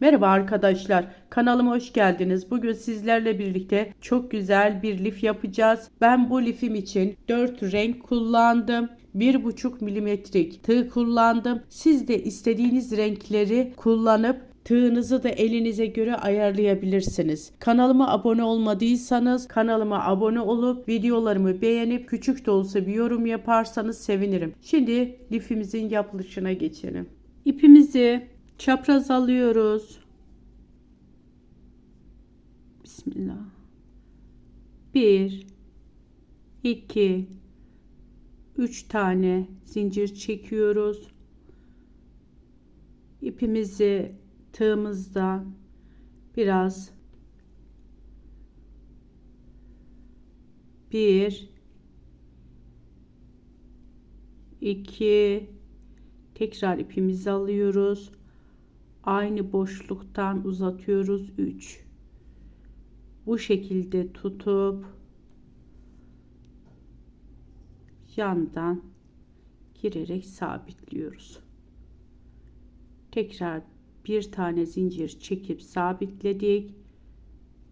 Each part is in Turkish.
Merhaba arkadaşlar, kanalıma hoş geldiniz. Bugün sizlerle birlikte çok güzel bir lif yapacağız. Ben bu lifim için 4 renk kullandım. 1,5 milimetrik tığ kullandım. Siz de istediğiniz renkleri kullanıp Tığınızı da elinize göre ayarlayabilirsiniz. Kanalıma abone olmadıysanız kanalıma abone olup videolarımı beğenip küçük de olsa bir yorum yaparsanız sevinirim. Şimdi lifimizin yapılışına geçelim. İpimizi çapraz alıyoruz. Bismillah. 1 2 3 tane zincir çekiyoruz. İpimizi tığımızdan biraz bir iki tekrar ipimizi alıyoruz aynı boşluktan uzatıyoruz. 3 bu şekilde tutup yandan girerek sabitliyoruz. Tekrar bir tane zincir çekip sabitledik.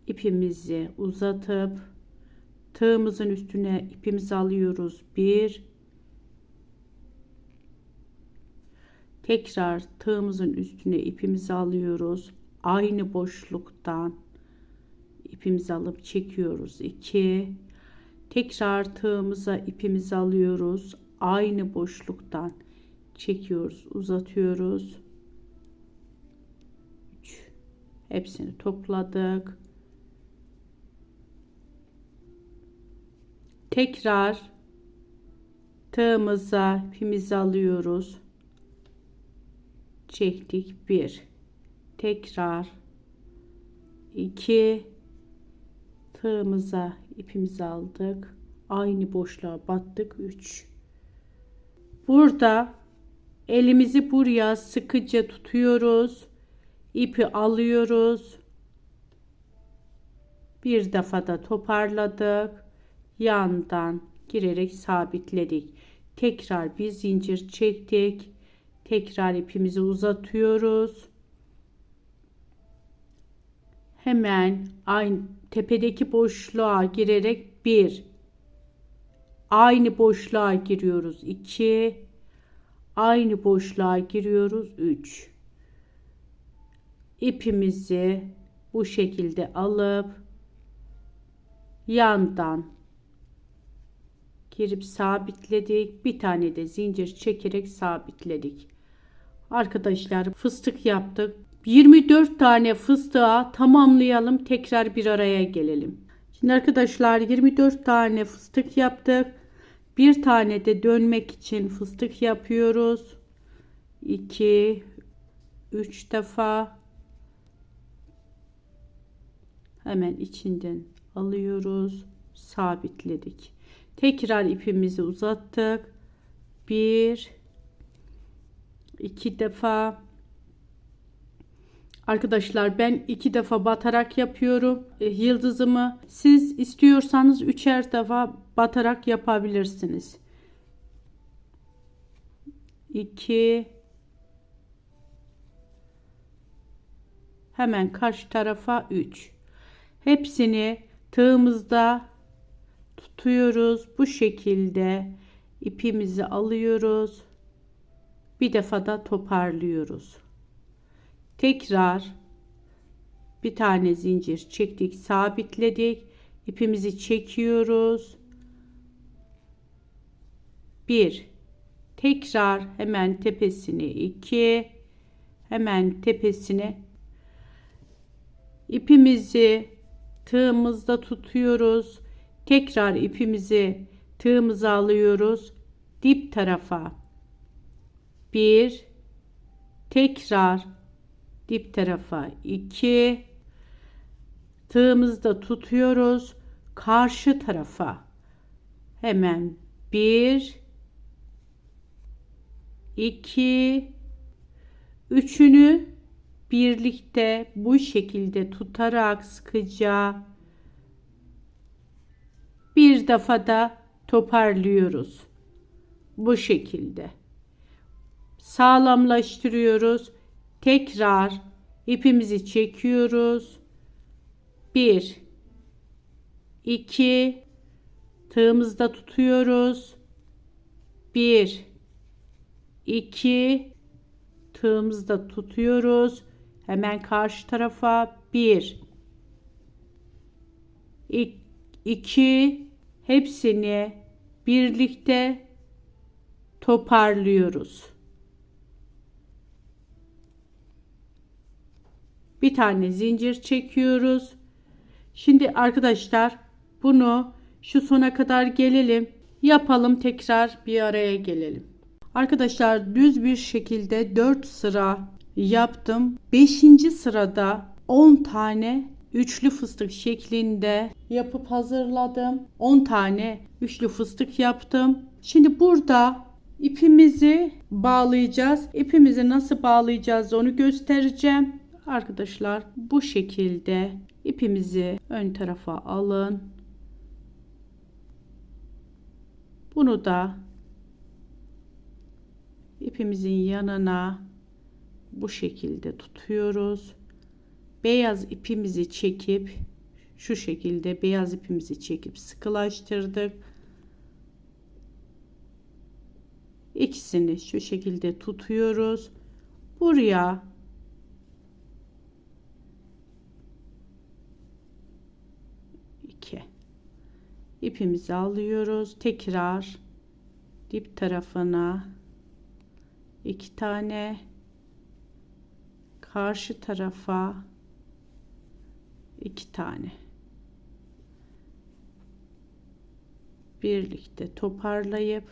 İpimizi uzatıp tığımızın üstüne ipimizi alıyoruz. Bir tekrar tığımızın üstüne ipimizi alıyoruz. Aynı boşluktan ipimizi alıp çekiyoruz. 2 tekrar tığımıza ipimizi alıyoruz. Aynı boşluktan çekiyoruz uzatıyoruz. Hepsini topladık. Tekrar tığımıza ipimizi alıyoruz. Çektik bir. Tekrar iki tığımıza ipimizi aldık. Aynı boşluğa battık. Üç. Burada elimizi buraya sıkıca tutuyoruz ipi alıyoruz. Bir defada toparladık. Yandan girerek sabitledik. Tekrar bir zincir çektik. Tekrar ipimizi uzatıyoruz. Hemen aynı tepedeki boşluğa girerek bir aynı boşluğa giriyoruz 2 aynı boşluğa giriyoruz 3 ipimizi bu şekilde alıp yandan girip sabitledik. Bir tane de zincir çekerek sabitledik. Arkadaşlar fıstık yaptık. 24 tane fıstığa tamamlayalım. Tekrar bir araya gelelim. Şimdi arkadaşlar 24 tane fıstık yaptık. Bir tane de dönmek için fıstık yapıyoruz. 2 3 defa hemen içinden alıyoruz sabitledik tekrar ipimizi uzattık bir iki defa. Arkadaşlar ben iki defa batarak yapıyorum e, yıldızımı. Siz istiyorsanız üçer defa batarak yapabilirsiniz. 2 hemen karşı tarafa 3 Hepsini tığımızda tutuyoruz. Bu şekilde ipimizi alıyoruz. Bir defada toparlıyoruz. Tekrar bir tane zincir çektik, sabitledik. İpimizi çekiyoruz. Bir. Tekrar hemen tepesini iki. Hemen tepesine ipimizi tığımızda tutuyoruz. Tekrar ipimizi tığımıza alıyoruz. Dip tarafa. Bir. Tekrar dip tarafa. iki. Tığımızda tutuyoruz. Karşı tarafa. Hemen bir. iki. Üçünü birlikte bu şekilde tutarak sıkıca bir defada toparlıyoruz. Bu şekilde. Sağlamlaştırıyoruz. Tekrar ipimizi çekiyoruz. 1 2 tığımızda tutuyoruz. 1 2 tığımızda tutuyoruz. Hemen karşı tarafa 1 2 hepsini birlikte toparlıyoruz. Bir tane zincir çekiyoruz. Şimdi arkadaşlar bunu şu sona kadar gelelim. Yapalım tekrar bir araya gelelim. Arkadaşlar düz bir şekilde 4 sıra yaptım. 5. sırada 10 tane üçlü fıstık şeklinde yapıp hazırladım. 10 tane üçlü fıstık yaptım. Şimdi burada ipimizi bağlayacağız. İpimizi nasıl bağlayacağız onu göstereceğim. Arkadaşlar bu şekilde ipimizi ön tarafa alın. Bunu da ipimizin yanına bu şekilde tutuyoruz. Beyaz ipimizi çekip şu şekilde beyaz ipimizi çekip sıkılaştırdık. İkisini şu şekilde tutuyoruz. Buraya iki ipimizi alıyoruz. Tekrar dip tarafına iki tane karşı tarafa iki tane birlikte toparlayıp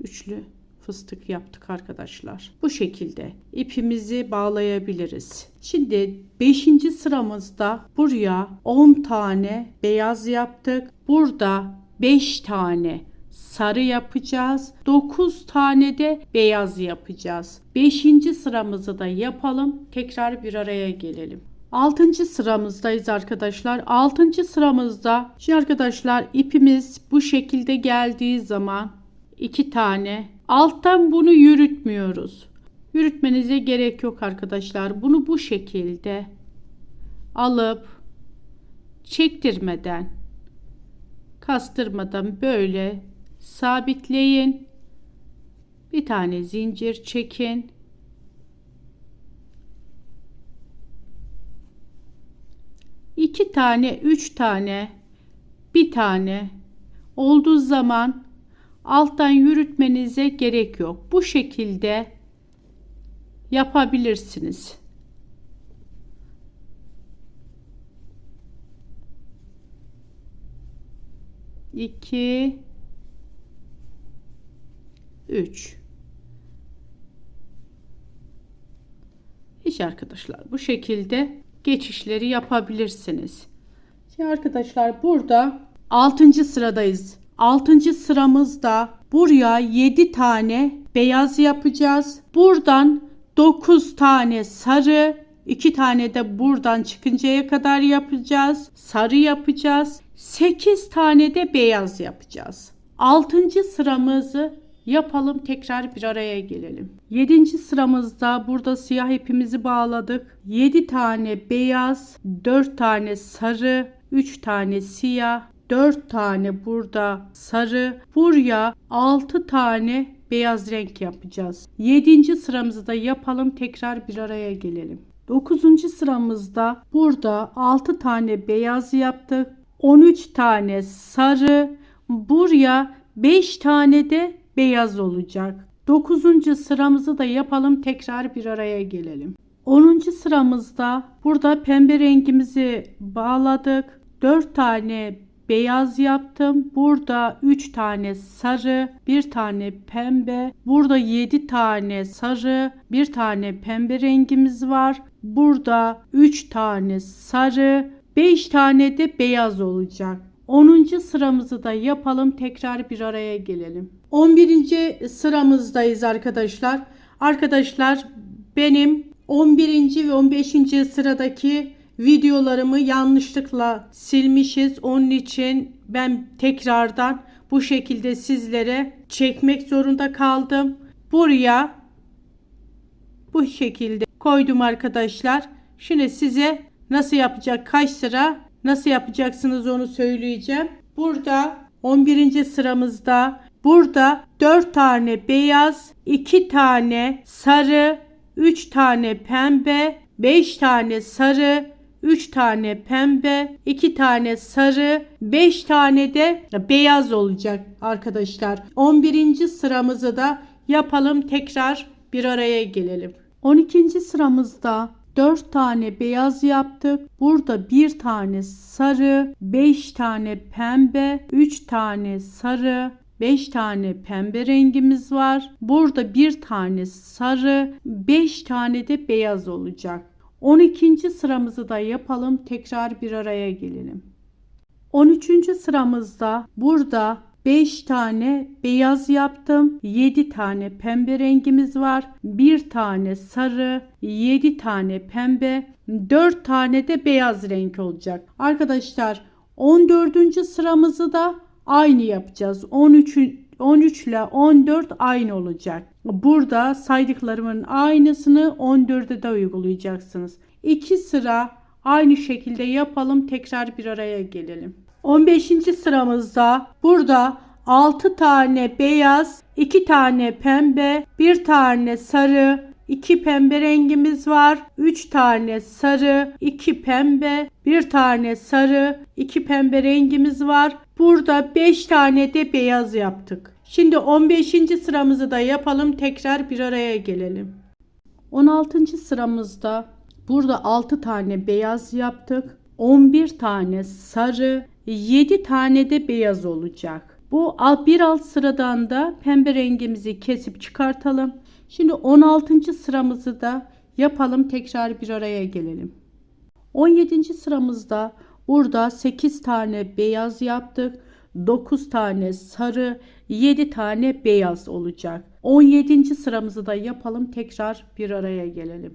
üçlü fıstık yaptık arkadaşlar. Bu şekilde ipimizi bağlayabiliriz. Şimdi 5. sıramızda buraya 10 tane beyaz yaptık. Burada 5 tane sarı yapacağız. 9 tane de beyaz yapacağız. 5. sıramızı da yapalım. Tekrar bir araya gelelim. 6. sıramızdayız arkadaşlar. 6. sıramızda şu arkadaşlar ipimiz bu şekilde geldiği zaman 2 tane alttan bunu yürütmüyoruz. Yürütmenize gerek yok arkadaşlar. Bunu bu şekilde alıp çektirmeden kastırmadan böyle sabitleyin. Bir tane zincir çekin. iki tane, üç tane, bir tane olduğu zaman alttan yürütmenize gerek yok. Bu şekilde yapabilirsiniz. İki, üç. İşte arkadaşlar bu şekilde geçişleri yapabilirsiniz. Şimdi arkadaşlar burada 6. sıradayız. 6. sıramızda buraya 7 tane beyaz yapacağız. Buradan 9 tane sarı, 2 tane de buradan çıkıncaya kadar yapacağız. Sarı yapacağız. 8 tane de beyaz yapacağız. 6. sıramızı yapalım tekrar bir araya gelelim. 7. sıramızda burada siyah ipimizi bağladık. 7 tane beyaz, 4 tane sarı, 3 tane siyah, 4 tane burada sarı, buraya 6 tane beyaz renk yapacağız. 7. sıramızı da yapalım tekrar bir araya gelelim. 9. sıramızda burada 6 tane beyaz yaptık. 13 tane sarı, buraya 5 tane de beyaz olacak. 9. sıramızı da yapalım tekrar bir araya gelelim. 10. sıramızda burada pembe rengimizi bağladık. 4 tane beyaz yaptım. Burada 3 tane sarı, 1 tane pembe. Burada 7 tane sarı, 1 tane pembe rengimiz var. Burada 3 tane sarı, 5 tane de beyaz olacak. 10. sıramızı da yapalım. Tekrar bir araya gelelim. 11. sıramızdayız arkadaşlar. Arkadaşlar benim 11. ve 15. sıradaki videolarımı yanlışlıkla silmişiz. Onun için ben tekrardan bu şekilde sizlere çekmek zorunda kaldım. Buraya bu şekilde koydum arkadaşlar. Şimdi size nasıl yapacak kaç sıra nasıl yapacaksınız onu söyleyeceğim. Burada 11. sıramızda burada 4 tane beyaz, 2 tane sarı, 3 tane pembe, 5 tane sarı, 3 tane pembe, 2 tane sarı, 5 tane de beyaz olacak arkadaşlar. 11. sıramızı da yapalım tekrar bir araya gelelim. 12. sıramızda 4 tane beyaz yaptık. Burada bir tane sarı, 5 tane pembe, 3 tane sarı, 5 tane pembe rengimiz var. Burada bir tane sarı, 5 tane de beyaz olacak. 12. sıramızı da yapalım. Tekrar bir araya gelelim. 13. sıramızda burada 5 tane beyaz yaptım. 7 tane pembe rengimiz var. 1 tane sarı, 7 tane pembe, 4 tane de beyaz renk olacak. Arkadaşlar 14. sıramızı da aynı yapacağız. 13 13 ile 14 aynı olacak. Burada saydıklarımın aynısını 14'e de uygulayacaksınız. 2 sıra aynı şekilde yapalım. Tekrar bir araya gelelim. 15. sıramızda burada 6 tane beyaz, 2 tane pembe, 1 tane sarı, 2 pembe rengimiz var. 3 tane sarı, 2 pembe, 1 tane sarı, 2 pembe rengimiz var. Burada 5 tane de beyaz yaptık. Şimdi 15. sıramızı da yapalım. Tekrar bir araya gelelim. 16. sıramızda burada 6 tane beyaz yaptık. 11 tane sarı, 7 tane de beyaz olacak. Bu bir alt sıradan da pembe rengimizi kesip çıkartalım. Şimdi 16. sıramızı da yapalım. Tekrar bir araya gelelim. 17. sıramızda burada 8 tane beyaz yaptık. 9 tane sarı, 7 tane beyaz olacak. 17. sıramızı da yapalım. Tekrar bir araya gelelim.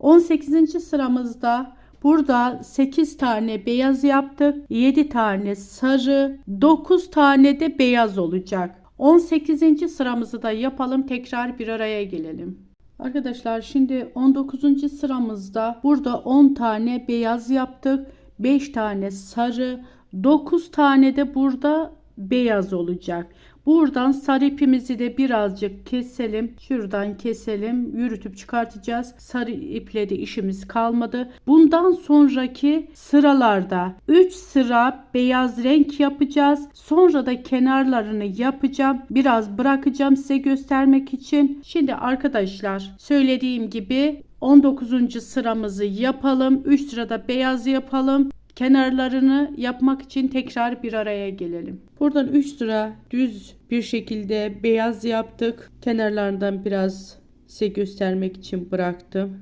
18. sıramızda burada 8 tane beyaz yaptık. 7 tane sarı, 9 tane de beyaz olacak. 18. sıramızı da yapalım. Tekrar bir araya gelelim. Arkadaşlar şimdi 19. sıramızda burada 10 tane beyaz yaptık. 5 tane sarı, 9 tane de burada beyaz olacak. Buradan sarı ipimizi de birazcık keselim. Şuradan keselim. Yürütüp çıkartacağız. Sarı iple de işimiz kalmadı. Bundan sonraki sıralarda 3 sıra beyaz renk yapacağız. Sonra da kenarlarını yapacağım. Biraz bırakacağım size göstermek için. Şimdi arkadaşlar söylediğim gibi 19. sıramızı yapalım. 3 sırada beyaz yapalım kenarlarını yapmak için tekrar bir araya gelelim. Buradan 3 sıra düz bir şekilde beyaz yaptık. Kenarlarından biraz size göstermek için bıraktım.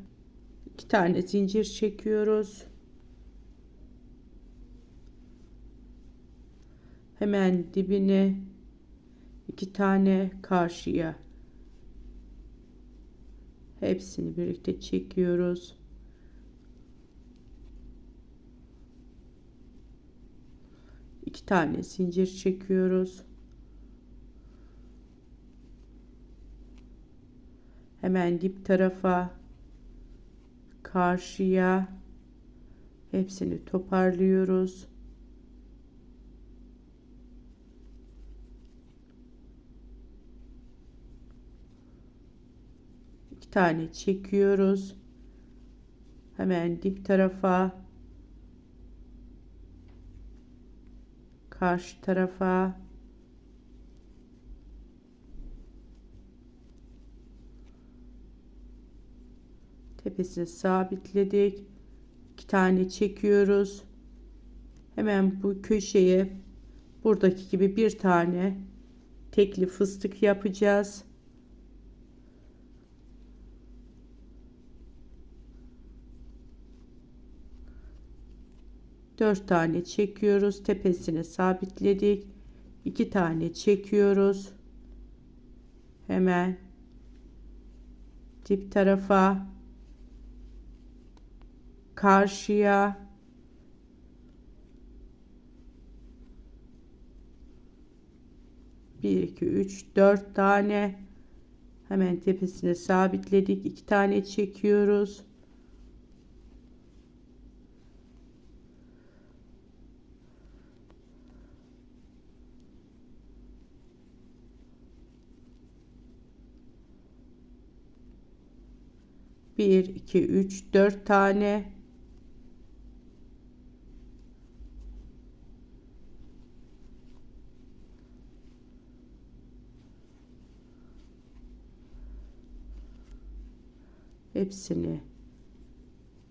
2 tane zincir çekiyoruz. Hemen dibine iki tane karşıya hepsini birlikte çekiyoruz. İki tane zincir çekiyoruz. Hemen dip tarafa karşıya hepsini toparlıyoruz. İki tane çekiyoruz. Hemen dip tarafa karşı tarafa tepesine sabitledik. iki tane çekiyoruz. Hemen bu köşeye buradaki gibi bir tane tekli fıstık yapacağız. 4 tane çekiyoruz tepesine sabitledik 2 tane çekiyoruz hemen dip tarafa karşıya bir iki üç dört tane Hemen tepesine sabitledik. iki tane çekiyoruz. Bir, iki, üç, dört tane. Hepsini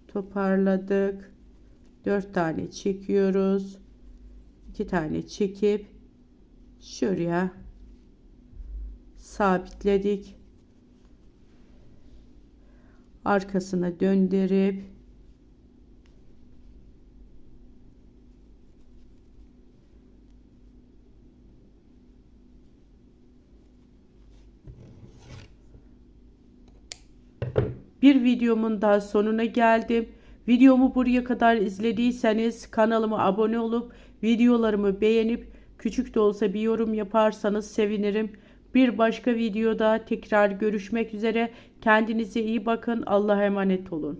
toparladık. 4 tane çekiyoruz. 2 tane çekip şuraya sabitledik. Arkasına döndürüp Bir videomun daha sonuna geldim. Videomu buraya kadar izlediyseniz kanalıma abone olup videolarımı beğenip küçük de olsa bir yorum yaparsanız sevinirim. Bir başka videoda tekrar görüşmek üzere. Kendinize iyi bakın. Allah'a emanet olun.